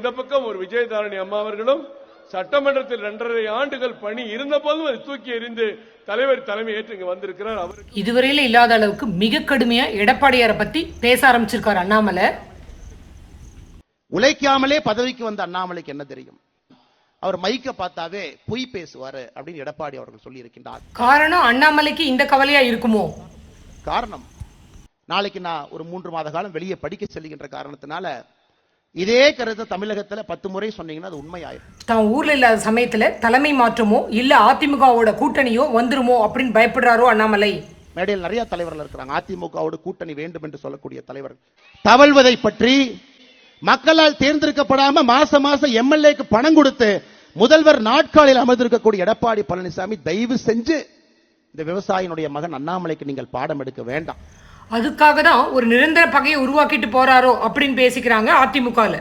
இந்த பக்கம் ஒரு விஜயதாரணி அம்மா அவர்களும் சட்டமன்றத்தில் இரண்டரை ஆண்டுகள் பணி இருந்த போதும் அதை தூக்கி எறிந்து தலைவர் தலைமை ஏற்று இங்க வந்திருக்கிறார். அவருக்கு இதுவரையில இல்லாத அளவுக்கு மிக கடுமையா எடப்பாடியாரை பத்தி பேச ஆரம்பிச்சிருக்காரு அண்ணாமலை. உழைக்காமலே பதவிக்கு வந்த அண்ணாமலைக்கு என்ன தெரியும்? அவர் மைக்க பார்த்தாவே பொய் பேசுவாரு அப்படின்னு எடப்பாடி அவர்கள் சொல்லி இருக்கின்றார் காரணம் அண்ணாமலைக்கு இந்த கவலையா இருக்குமோ? காரணம் நாளைக்கு நான் ஒரு மூன்று மாத காலம் வெளியே படிக்க செல்கின்ற காரணத்தினால இதே கருத்தை தமிழகத்துல பத்து முறை சொன்னீங்கன்னா அது உண்மையாயிரும். தான் ஊர்ல இல்லாத சமயத்துல தலைமை மாற்றமோ இல்ல அதிமுகவோட கூட்டணியோ வந்துருமோ அப்படின்னு பயப்படுறாரோ அண்ணாமலை? மேடையில் நிறைய தலைவர்கள் இருக்கிறாங்க. அதிமுகவோடு கூட்டணி வேண்டும் என்று சொல்லக்கூடிய தலைவர்கள். தவழ்வதை பற்றி மக்களால் தேர்ந்தெடுக்கப்படாம மாசம் மாசம் எம்எல்ஏக்கு பணம் கொடுத்து முதல்வர் நாட்காலில் அமர்ந்திருக்கக்கூடிய எடப்பாடி பழனிசாமி தயவு செஞ்சு இந்த விவசாயினுடைய மகன் அண்ணாமலைக்கு நீங்கள் பாடம் எடுக்க வேண்டாம். அதுக்காக தான் ஒரு நிரந்தர பகையை உருவாக்கிட்டு போகிறாரோ அப்படின்னு பேசிக்கிறாங்க அதிமுகவில்